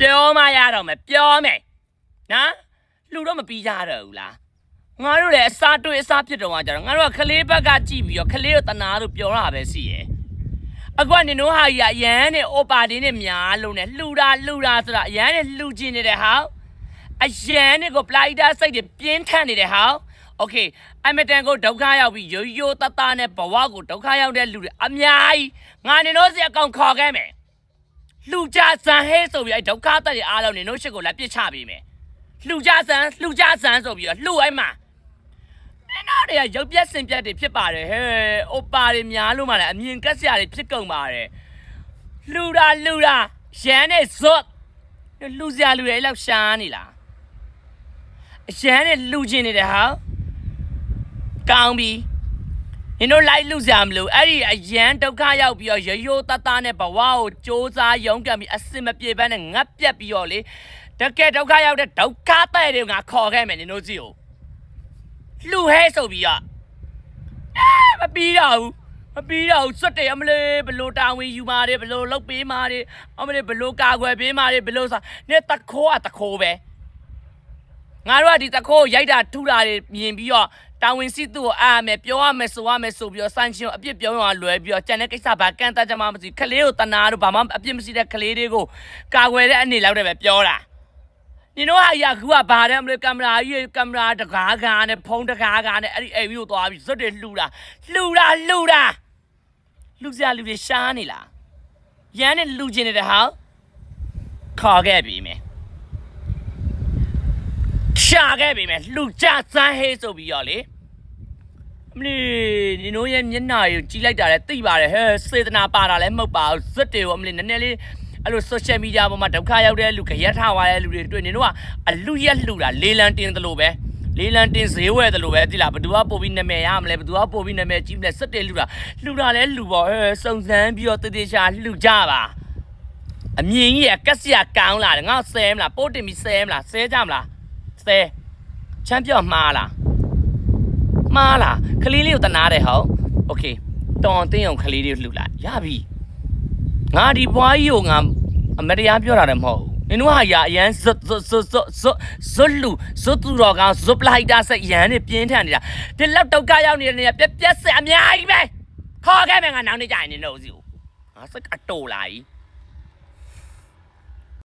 ပြောမှရတော့မယ်ပြောမယ်နော်လူတော့မပြီးကြတော့ဘူးလားငါတို့လည်းအစားတွေးအစားဖြစ်တော့မှကြတော့ငါတို့ကခလေးဘက်ကကြည့်ပြီးတော့ခလေးကိုတနာလို့ပြောတာပဲရှိရဲ့အခုကနင်တို့ဟာကြီးအရန်နဲ့အိုပါတင်းနဲ့များလုံးနဲ့လှူတာလှူတာဆိုတာအရန်နဲ့လှူကျင်နေတဲ့ဟာအရန်နဲ့ကိုပလိုက်တာစိတ်တွေပြင်းထန်နေတဲ့ဟာโอเคအမတန်ကိုဒုက္ခရောက်ပြီးရိုးရိုးတသားနဲ့ဘဝကိုဒုက္ခရောက်တဲ့လူတွေအများကြီးငါနေတော့စီအကောင်ခေါ်ခဲ့မယ် လှူကြဆန်ဟဲဆိုပြီးအဲ့ဒုက္ခတက်တွေအားလုံးနေတို့ရှစ်ကိုလည်းပြစ်ချပေးမယ်လှူကြဆန်လှူကြဆန်ဆိုပြီးတော့လှူအဲ့မှာနင်တို့တွေကရုပ်ပြက်စင်ပြက်တွေဖြစ်ပါတယ်ဟဲ့အိုပါတွေများလို့မှလည်းအမြင်ကက်စရာတွေဖြစ်ကုန်ပါတယ်လှူတာလှူတာရန်နဲ့ဇွတ်လှူစရာလူတွေအဲ့လောက်ရှားနေလားအရန်နဲ့လှူချင်နေတယ်ဟာကောင်းပြီ နင်တို့လိုက်လူစရာမလိုအဲ့ဒီအရန်ဒုက္ခရောက်ပြီးတော့ရရိုးတသားနဲ့ဘဝကိုစ조사ရုန်းကန်ပြီးအစင်မပြေဘဲနဲ့ငတ်ပြက်ပြီးတော့လေတကယ်ဒုက္ခရောက်တဲ့ဒုက္ခတဲ့တွေငါခေါ်ခဲ့မယ်နင်တို့စီကိုလူဟဲဆိုပြီးတော့အဲမပြီးတော့ဘူးမပြီးတော့ဘူးစွတ်တယ်အမလေးဘလို့တာဝန်ယူမာတယ်ဘလို့လုတ်ပေးမာတယ်အမလေးဘလို့ကာကွယ်ပေးမာတယ်ဘလို့ဆိုနေတခိုးอ่ะတခိုးပဲ ငါတို့ကဒီတခိုးကိုရိုက်တာထုတာတွေမြင်ပြီးတော့ တာဝန်ရှိသူ့ကိုအားမယ်ပြောရမယ်ဆိုရမယ်ဆိုပြီးတော့စန့်ချင်းကိုအပြစ်ပြောရလွယ်ပြီးတော့ကြံတဲ့ကိစ္စဘာကန့်တတ်ကြမှာမသိခလေးကိုတနာတို့ဘာမှအပြစ်မရှိတဲ့ခလေးတွေကိုကာကွယ်တဲ့အနေလောက်တည်းပဲပြောတာနင်တို့ဟာရခုကဘာတဲ့မလို့ကင်မရာကြီးကင်မရာတကားကားနဲ့ဖုန်းတကားကားနဲ့အဲ့ဒီအိမ်ကြီးကိုသွားပြီးဇွတ်တွေလှူတာလှူတာလှူတာလှူစရာလူတွေရှားနေလားရမ်းနဲ့လှူချင်နေတဲ့ဟာခေါ်ခဲ့ပြီမယ် ရှာခဲ့ပြီမယ်လှူကြစမ်းဟေးဆိုပြီးတော့လေအမလီနင်တို့ရဲ့မျက်နှာကိုကြီးလိုက်တာလည်းသိပါတယ်ဟဲ့စေတနာပါတာလည်းမဟုတ်ပါဘူးဇွတ်တွေကိုအမလီနည်းနည်းလေးအဲ့လို social media ပေါ်မှာဒုက္ခရောက်တဲ့လူခရက်ထားသွားတဲ့လူတွေတွေ့နင်တို့ကအလူရက်လှူတာလေးလံတင်သလိုပဲလေးလံတင်ဈေးဝယ်သလိုပဲသိလားဘသူကပို့ပြီးနာမည်ရမလဲဘသူကပို့ပြီးနာမည်ကြီးမလဲစက်တယ်လှူတာလှူတာလည်းလှူပါဟဲ့စုံစမ်းပြီးတော့တည်တည်ရှာလှူကြပါအမြင်ကြီးကကက်စရာကောင်းလာတယ်ငါဆဲမလားပို့တင်ပြီးဆဲမလားဆဲကြမလား ဆဲချမ်းပြော့မှားလားမှားလားခလေးလေးကိုတနာတယ်ဟောโอเคတော်တင်းအောင်ခလေးလေးကိုလှူလိုက်ရပြီငါဒီဘွားကြီးကိုငါအမတရားပြောတာလည်းမဟုတ်ဘူးနင်တို့ဟာရာအရန်ဇွတ်ဇွတ်ဇွတ်ဇွတ်ဇွတ်ဇွတ်လူဇွတ်သူတော်ကောင်ဇွတ်ပလိုက်တာစိတ်ရန်နေပြင်းထန်နေတာဒီလောက်ဒုက္ခရောက်နေတဲ့နေရာပြက်ပြက်ဆက်အများကြီးပဲခေါ်ခဲ့မယ်ငါနောက်နေကြရင်နင်တို့စီကိုငါစက်အတော်လာကြီး